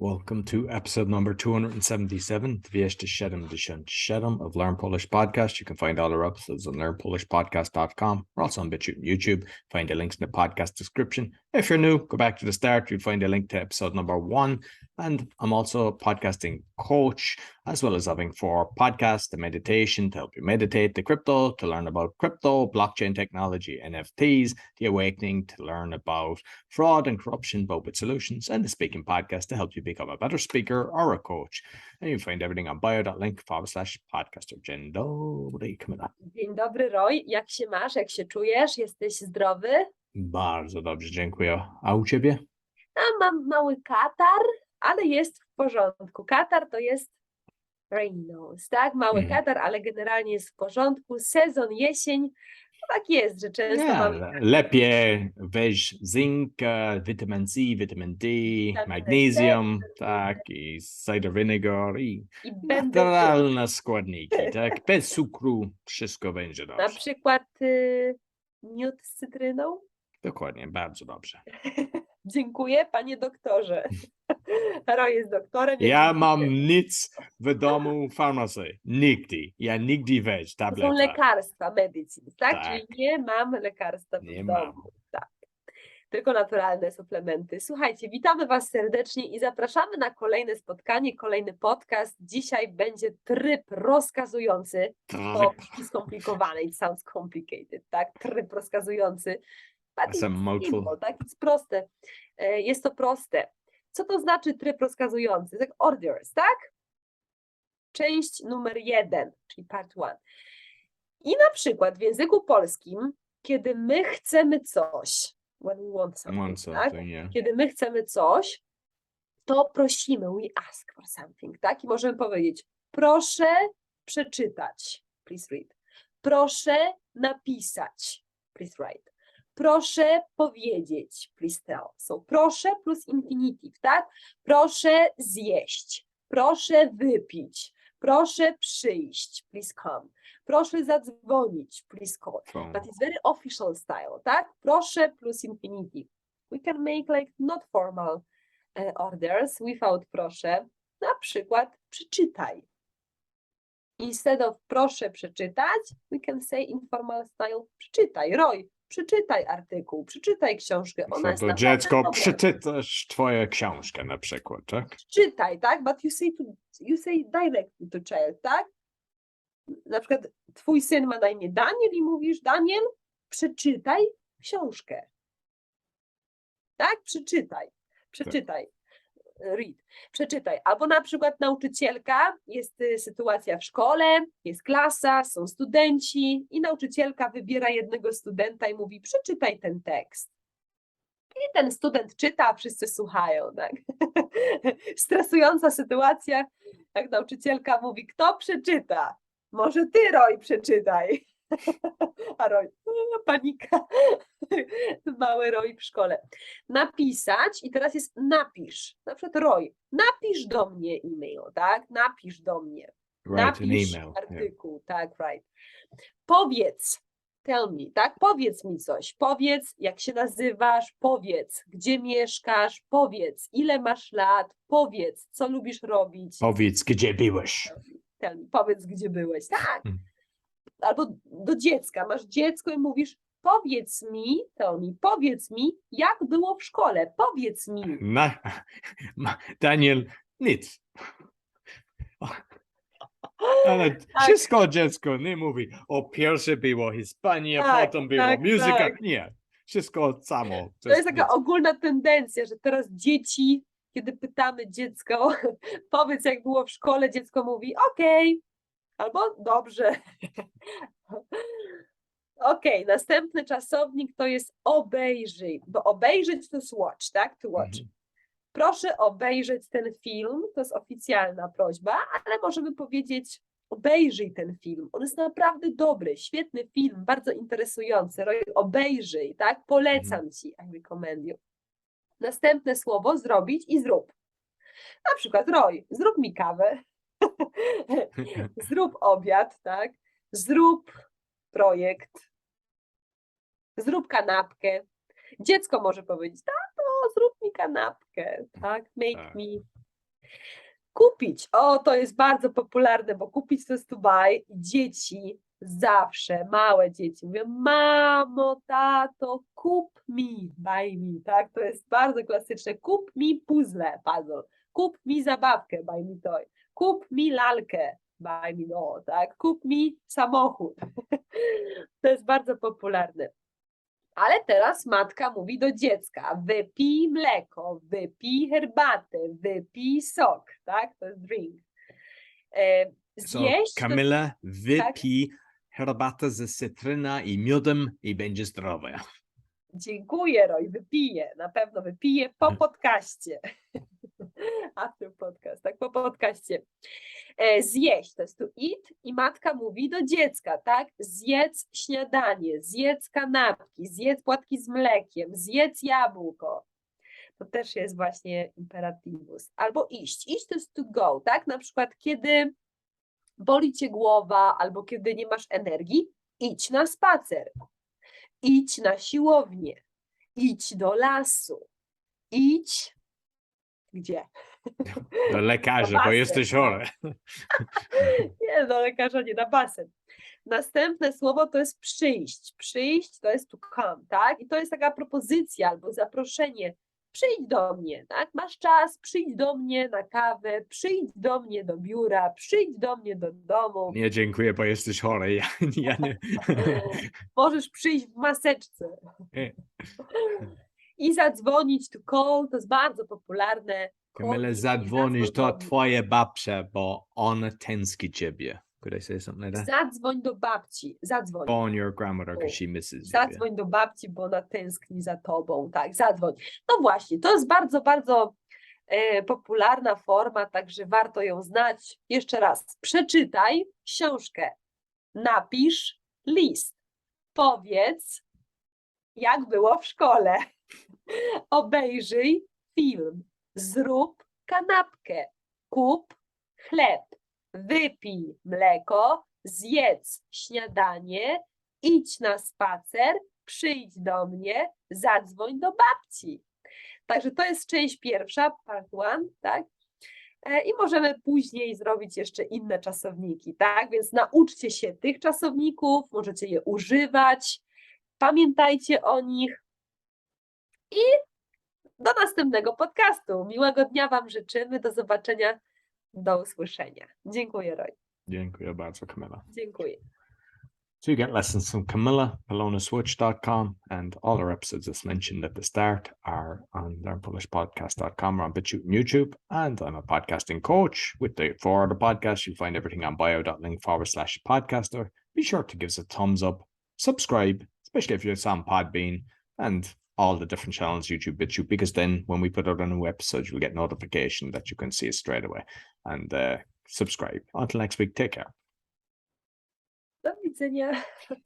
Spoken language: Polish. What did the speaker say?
Welcome to episode number 277, 277 of Learn Polish Podcast. You can find all our episodes on learnpolishpodcast.com. We're also on BitChute and YouTube. Find the links in the podcast description. If you're new, go back to the start. You'll find a link to episode number one. And I'm also a podcasting coach, as well as having four podcasts, the meditation to help you meditate, the crypto to learn about crypto, blockchain technology, NFTs, the awakening to learn about fraud and corruption, but with solutions, and the speaking podcast to help you become a better speaker or a coach. And you find everything on bio.link forward slash podcaster. Dzień dobry, up. Dzień dobry, Roy. Jak się masz? Jak się czujesz? Jesteś zdrowy? Bardzo dobrze, dziękuję. A u ciebie? A mam mały katar, ale jest w porządku. Katar to jest rain nose, tak? Mały Mhm. katar, ale generalnie jest w porządku. Sezon, jesień. No tak jest, że często Nie, mamy le- lepiej weź zink, e, witamin C, witamin D, Witaminę magnesium, C, tak, i cider vinegar, i i będę naturalne składniki, tak, bez cukru, wszystko będzie na dobrze. przykład y, miód z cytryną. Dokładnie, bardzo dobrze. Dziękuję, panie doktorze. Roy jest doktorem. Ja mam nic w domu farmacy, nigdy, ja nigdy weź To są tableta. lekarstwa, medicine, tak? Tak. Czyli nie mam lekarstwa w Nie domu. mam. Tak. Tylko naturalne suplementy. Słuchajcie, witamy Was serdecznie i zapraszamy na kolejne spotkanie, kolejny podcast. Dzisiaj będzie tryb rozkazujący. To brzmi skomplikowane, it sounds complicated, tak? Tryb rozkazujący. That's a mouthful. tak? Jest proste. E, Jest to proste. Co to znaczy tryb rozkazujący? Tak, orders, tak? Część numer jeden, czyli part one. I na przykład w języku polskim, kiedy my chcemy coś, when we want something, Want tak? something, yeah. kiedy my chcemy coś, to prosimy, we ask for something, tak? I możemy powiedzieć, proszę przeczytać, please read. Proszę napisać, please write. Proszę powiedzieć, please tell. So proszę plus infinitive, tak? Proszę zjeść, proszę wypić, proszę przyjść, please come. Proszę zadzwonić, please call Phone. but it's very official style, tak? Proszę plus infinitive. We can make like not formal e, orders without proszę. Na przykład przeczytaj. Instead of proszę przeczytać, we can say informal style przeczytaj. Roy, przeczytaj artykuł, przeczytaj książkę. Ona to dziecko, dobra. przeczytasz twoją książkę na przykład, tak? Przeczytaj, tak? But you say, to, you say directly to child, tak? Na przykład twój syn ma na imię Daniel i mówisz, Daniel, przeczytaj książkę. Tak? Przeczytaj. Przeczytaj. Read. Przeczytaj. Albo na przykład nauczycielka, jest y, sytuacja w szkole, jest klasa, są studenci i nauczycielka wybiera jednego studenta i mówi, przeczytaj ten tekst. I ten student czyta, a wszyscy słuchają. Tak? Stresująca sytuacja, jak nauczycielka mówi, kto przeczyta? Może ty, Roy, przeczytaj. A Roy, "O, panika. Mały Roy w szkole. Napisać i teraz jest napisz. Na przykład Roy, napisz do mnie e-mail, tak? Napisz do mnie. Napisz yeah. artykuł, tak, right. Powiedz, tell me, tak? Powiedz mi coś. Powiedz, jak się nazywasz, powiedz, gdzie mieszkasz, powiedz, ile masz lat, powiedz, co lubisz robić. Powiedz, gdzie byłeś? Tell me, powiedz, gdzie byłeś. Tak. Mm. Albo do dziecka, masz dziecko i mówisz, powiedz mi, me, powiedz mi, jak było w szkole, powiedz mi. Na, ma- Daniel, nic. Ale Tak. wszystko dziecko nie mówi. O pierwsze było Hiszpania, Tak, potem było tak, muzyka. tak. Nie, wszystko samo. To jest taka ogólna tendencja, że teraz dzieci, kiedy pytamy dziecko, powiedz jak było w szkole, dziecko mówi okej, albo dobrze. Okej, następny czasownik to jest obejrzyj, bo obejrzeć to jest watch, tak? To watch. Mhm. Proszę obejrzeć ten film, to jest oficjalna prośba, ale możemy powiedzieć obejrzyj ten film. On jest naprawdę dobry, świetny film, bardzo interesujący. Obejrzyj, tak? Polecam ci, I recommend you. Następne słowo zrobić i zrób. Na przykład Roy, zrób mi kawę, zrób obiad, tak? Zrób projekt, zrób kanapkę. Dziecko może powiedzieć, tato, zrób mi kanapkę, tak? Make Tak. me Kupić. O, to jest bardzo popularne, bo kupić to jest to buy. Dzieci zawsze, małe dzieci mówią, mamo, tato, kup mi, buy mi, tak? To jest bardzo klasyczne. Kup mi puzzle, puzzle. Kup mi zabawkę, buy mi toy. Kup mi lalkę, buy mi doll, tak? Kup mi samochód. To jest bardzo popularne. Ale teraz matka mówi do dziecka: wypij mleko, wypij herbatę, wypij sok, tak? To jest drink. E, So, Zjeść to- Kamila, wypij herbatę ze cytryna i miodem i będzie zdrowa. Dziękuję, Roy, wypiję, na pewno wypiję po podcaście. After podcast, tak, po podcaście. E, zjeść, to jest tu eat i matka mówi do dziecka, tak, zjedz śniadanie, zjedz kanapki, zjedz płatki z mlekiem, zjedz jabłko. To też jest właśnie imperatywus. Albo iść. Iść to jest to go, tak, na przykład kiedy boli cię głowa albo kiedy nie masz energii, idź na spacer idź na siłownię, idź do lasu, idź gdzie? Do lekarza, bo jesteś no. chory. Nie, do lekarza, nie na basen. Następne słowo to jest przyjść. Przyjść to jest to come, tak? I to jest taka propozycja albo zaproszenie. Przyjdź do mnie, tak? Masz czas, przyjdź do mnie na kawę, przyjdź do mnie do biura, przyjdź do mnie do domu. Nie, dziękuję, bo jesteś chory. Ja, ja nie. Możesz przyjść w maseczce. Nie. I zadzwonić to call, to jest bardzo popularne. Kamila, zadzwonisz do zadzwoń do- twoje babcia, bo ona tęskni ciebie. Could I say something like that? Zadzwoń do babci, zadzwoń. Phone your grandmother because she misses you. Zadzwoń do babci, bo ona tęskni za tobą. Tak, zadzwoń. No właśnie, to jest bardzo, bardzo e, popularna forma, także warto ją znać. Jeszcze raz, przeczytaj książkę, napisz list, powiedz, jak było w szkole, obejrzyj film, zrób kanapkę, kup chleb, wypij mleko, zjedz śniadanie, idź na spacer, przyjdź do mnie, zadzwoń do babci. Także to jest część pierwsza, part one, tak? E, I możemy później zrobić jeszcze inne czasowniki, tak? Więc nauczcie się tych czasowników, możecie je używać, pamiętajcie o nich. I do następnego podcastu. Miłego dnia Wam życzymy, do zobaczenia, do usłyszenia. Dziękuję, Roy. Dziękuję bardzo, Camilla. Dziękuję. So you get lessons from Camilla, polonaswitch.com, and all our episodes as mentioned at the start are on learnpolishpodcast.com or on BitChute and YouTube. And I'm a podcasting coach with the four other podcasts. You'll find everything on bio.link forward slash podcaster. Be sure to give us a thumbs up, subscribe, especially if you're on Podbean and all the different channels, YouTube, BitChute, because then when we put out a new episode, you'll get notification that you can see it straight away. And uh, subscribe. Until next week, take care. Do widzenia.